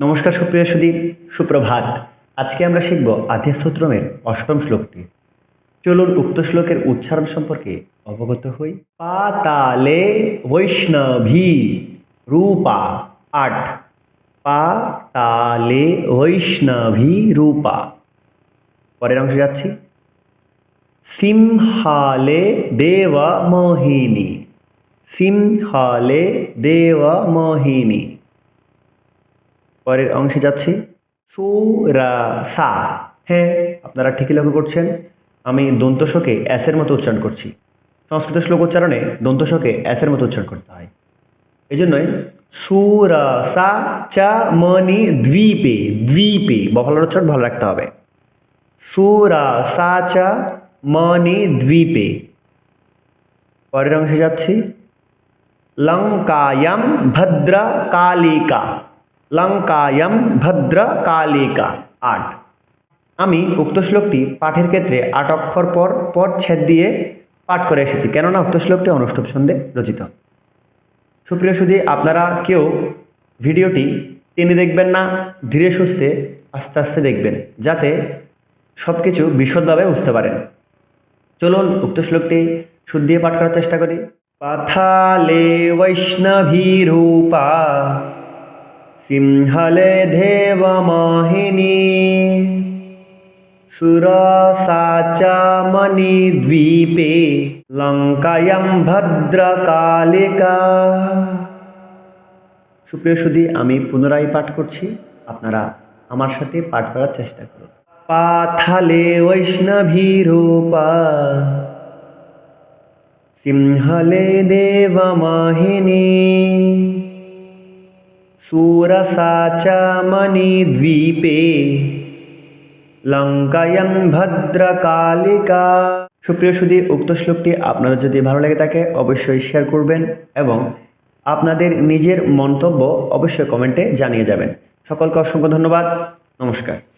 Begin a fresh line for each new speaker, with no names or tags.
নমস্কার সুপ্রিয় সুদীপ, সুপ্রভাত। আজকে আমরা শিখব আধ্যাসূত্রমের অষ্টম শ্লোকটি। চলুন উক্ত শ্লোকের উচ্চারণ সম্পর্কে অবগত হই। পাতালে বৈষ্ণভী রূপা আট। পাতালে বৈষ্ণভী রূপা। পরের অংশে যাচ্ছি। সিংহালে দেব মোহিনী। সিংহালে দেব মোহিনী। পরের অংশে যাচ্ছি। সুরা সা হ্যাঁ আপনারা ঠিকই লক্ষ্য করছেন, আমি দন্তস্বকে অ্যাসের মতো উচ্চারণ করছি। সংস্কৃত শ্লোক উচ্চারণে দন্তস্বকে অ্যাসের মতো উচ্চারণ করতে হয়। এই জন্যই সুরসা চা মনি দ্বীপে দ্বীপে বফলার উচ্চারণ ভালো রাখতে হবে। সুরসা চা মনি দ্বীপে। পরের অংশে যাচ্ছি। লঙ্কায়াম ভদ্র কালিকা লঙ্কায়াম ভদ্র কালিকা আট। আমি উক্ত শ্লোকটি পাঠের ক্ষেত্রে আট অক্ষর পর পর ছেদ দিয়ে পাঠ করে এসেছি। কেননা উক্ত শ্লোকটি অনুষ্ঠব ছন্দে রচিত। সুপ্রিয় সুধী, আপনারা কেউ ভিডিওটি টেনে দেখবেন না, ধীরে সুস্থে আস্তে আস্তে দেখবেন, যাতে সব কিছু বিশদভাবে বুঝতে পারেন। চলুন উক্ত শ্লোকটি দিয়ে পাঠ করার চেষ্টা করি। পাথালে বৈষ্ণভী রূপা সিংহলে দেবমাহিনী সুরসাচামণি দ্বীপে লঙ্কায়াম ভদ্রকালিকা। সুপ্রিয় সুধী, আমি পুনরায় পাঠ করছি। আপনারা আমার সাথে পাঠ করার চেষ্টা করুন। পাথালে বৈষ্ণভী রূপা সিংহলে দেবমাহিনী সুরসাচামণি দ্বীপে লঙ্কায়ং ভদ্রকালিকা সুপ্রিয় সুদী উক্ত শ্লোকটি আপনাদের যদি ভালো লেগে থাকে, অবশ্যই শেয়ার করবেন এবং আপনাদের নিজের মন্তব্য অবশ্যই কমেন্টে জানিয়ে যাবেন। সকলকে অসংখ্য ধন্যবাদ। নমস্কার।